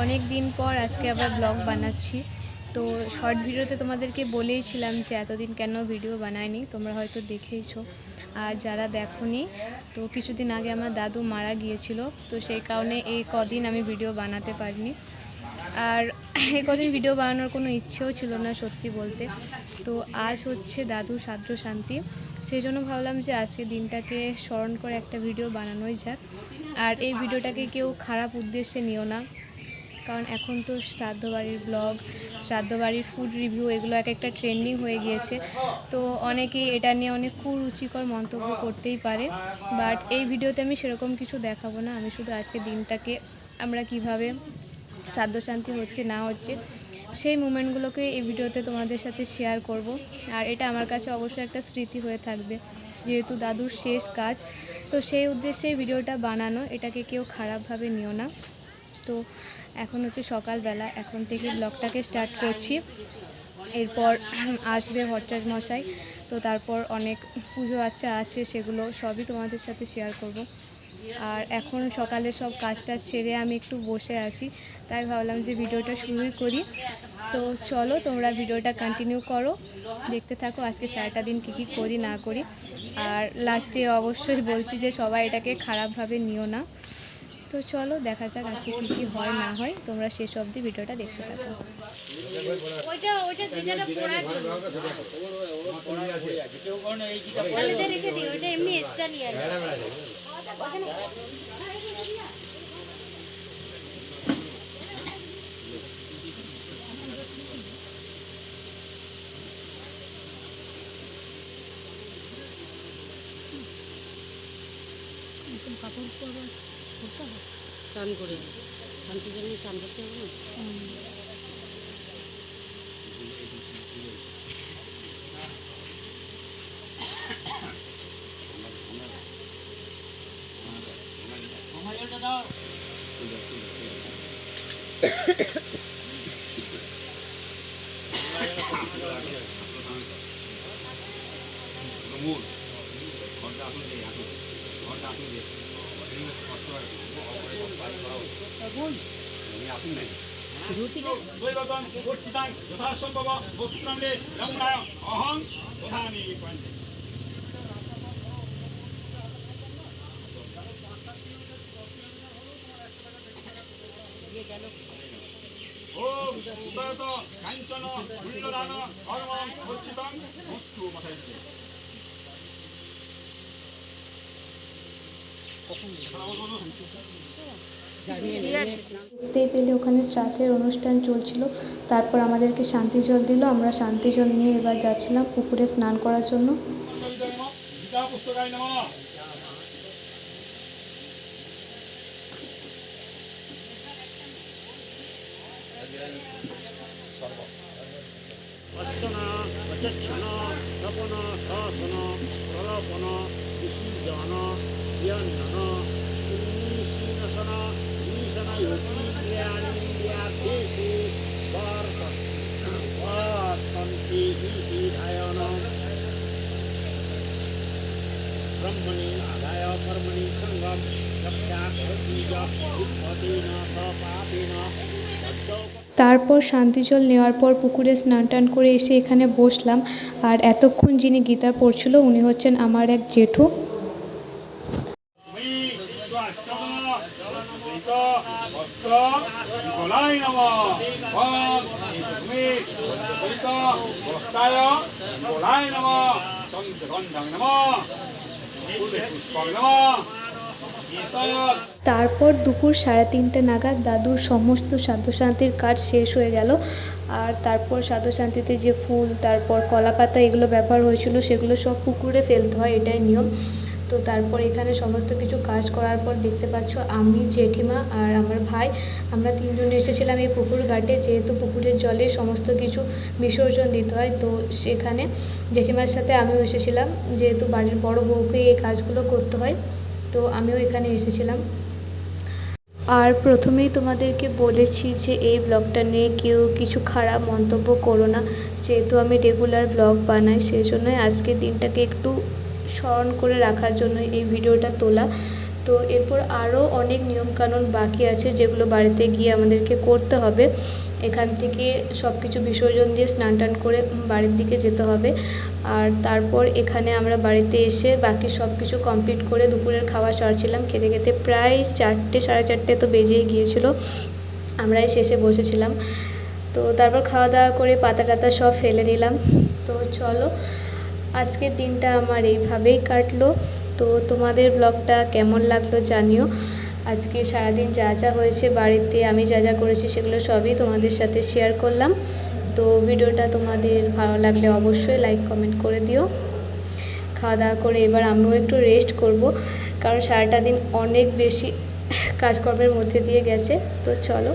অনেক দিন পর আজকে আবার ব্লগ বানাচ্ছি। তো শর্ট ভিডিওতে তোমাদেরকে বলেইছিলাম যে এতদিন কেন ভিডিও বানায়নি তোমরা হয়তো দেখেইছো। আর যারা দেখোনি, তো কিছুদিন আগে আমার দাদু মারা গিয়েছিল, তো সেই কারণে এই কদিন আমি ভিডিও বানাতে পারিনি। আর এই কদিন ভিডিও বানানোর কোনো ইচ্ছেও ছিল না সত্যি বলতে। তো আজ হচ্ছে দাদু সাদ্র শান্তি। সেই জন্য ভাবলাম যে আজকে দিনটাকে স্মরণ করে একটা ভিডিও বানানোই যাক। আর এই ভিডিওটাকে কেউ খারাপ উদ্দেশ্যে নিও না। কারণ এখন তো শ্রাদ্ধ বাড়ির ব্লগ শ্রাদ্ধ বাড়ির ফুড রিভিউ এগুলো এক একটা ট্রেন্ডিং হয়ে গিয়েছে। তো অনেকেই এটা নিয়ে অনেক কুরুচিকর মন্তব্য করতেই পারে। বাট এই ভিডিওতে আমি সেরকম কিছু দেখাবো না। আমি শুধু আজকে দিনটাকে আমরা কীভাবে শ্রাদ্ধ শান্তি হচ্ছে, না হচ্ছে, সেই মুমেন্টগুলোকে এই ভিডিওতে তোমাদের সাথে শেয়ার করব। আর এটা আমার কাছে অবশ্যই একটা স্মৃতি হয়ে থাকবে, যেহেতু দাদুর শেষ কাজ। তো সেই উদ্দেশ্যে ভিডিওটা বানানো। এটাকে কেউ খারাপভাবে নিও না। তো এখন হচ্ছে সকালবেলা, এখন থেকে ব্লগটাকে স্টার্ট করছি। এরপর আসবে ভট্টাচ মশাই, তো তারপর অনেক পুজো আচ্ছা আসছে সেগুলো সবই তোমাদের সাথে শেয়ার করব। আর এখন সকালে সব কাজ টাজ সেরে আমি একটু বসে আছি, তাই ভাবলাম যে ভিডিওটা শুরুই করি। তো চলো তোমরা ভিডিওটা কন্টিনিউ করো, দেখতে থাকো আজকে সারাটা দিন কী কী করি না করি। আর লাস্টে অবশ্যই বলছি যে সবাই এটাকে খারাপভাবে নিও না। তো চলো দেখা যাক আজকে কী কী হয় না হয়। তোমরা শেষ অবধি ভিডিওটা দেখতে থাকো। ওইটা ওইটা নিয়ে আসি চান করে। শান্তি জন্য চান করতে হবে না? দৈবতং গচ্ছিতাং যথাসম্ভব ভক্তাঙ্গে রমণায় অহং প্রধানী ওম উদয়ত কাঞ্চন মূল্যদান কর্মং গচ্ছিতাং বস্তু মাথাইতে দেখতেই পেলে ওখানে শ্রাদ্ধের অনুষ্ঠান চলছিল। তারপর আমাদেরকে শান্তি জল দিল। আমরা শান্তি জল নিয়ে এবার যাচ্ছিলাম পুকুরে স্নান করার জন্য। শাসন প্রলপন তারপর শান্তি জল নেওয়ার পর পুকুরে স্নান টান করে এসে এখানে বসলাম। আর এতক্ষণ যিনি গীতা পড়ছিল, উনি হচ্ছেন আমার এক জেঠু। তারপর দুপুর সাড়ে তিনটে নাগাদ দাদুর সমস্ত সাধ্যশান্তির কাজ শেষ হয়ে গেল। আর তারপর সাধ্যশান্তিতে যে ফুল, তারপর কলা পাতা এগুলো ব্যবহার হয়েছিল, সেগুলো সব পুকুরে ফেলতে হয়, এটাই নিয়ম। তো তারপর এখানে সমস্ত কিছু কাজ করার পর দেখতে পাচ্ছ আমি, জেঠিমা আর আমার ভাই। আমরা তিনজন এসেছিলাম এই পুকুর ঘাটে। যেহেতু পুকুরের জলে সমস্ত কিছু বিসর্জন দিতে হয়, তো সেখানে জেঠিমার সাথে আমিও এসেছিলাম। যেহেতু বাড়ির বড় বউকে এই কাজগুলো করতে হয়, তো আমিও এখানে এসেছিলাম। আর প্রথমেই তোমাদেরকে বলেছি যে এই ব্লগটা নিয়ে কেউ কিছু খারাপ মন্তব্য করো না। যেহেতু আমি রেগুলার ব্লগ বানাই সেই জন্যই আজকের দিনটাকে একটু স্মরণ করে রাখার জন্য এই ভিডিওটা তোলা। তো এরপর আরও অনেক নিয়মকানুন বাকি আছে যেগুলো বাড়িতে গিয়ে আমাদেরকে করতে হবে। এখান থেকে সব কিছু বিসর্জন দিয়ে স্নান টান করে বাড়ির দিকে যেতে হবে। আর তারপর এখানে আমরা বাড়িতে এসে বাকি সব কিছু কমপ্লিট করে দুপুরের খাওয়া সারছিলাম। খেতে খেতে প্রায় চারটে, সাড়ে চারটে তো বেজেই গিয়েছিল। আমরাই শেষে বসেছিলাম। তো তারপর খাওয়া দাওয়া করে পাতা টাতা সব ফেলে নিলাম। তো চলো আজকের দিনটা আমার এইভাবেই কাটলো। তো তোমাদের ব্লগটা কেমন লাগল জানিও। আজকে সারাদিন যা যা হয়েছে বাড়িতে, আমি যা যা করেছি সেগুলো সবই তোমাদের সাথে শেয়ার করলাম। তো ভিডিওটা তোমাদের ভালো লাগলে অবশ্যই লাইক কমেন্ট করে দিও। খাওয়া দাওয়া করে এবার আমিও একটু রেস্ট করব, কারণ সারাটা দিন অনেক বেশি কাজকর্মের মধ্যে দিয়ে গেছে। তো চলো।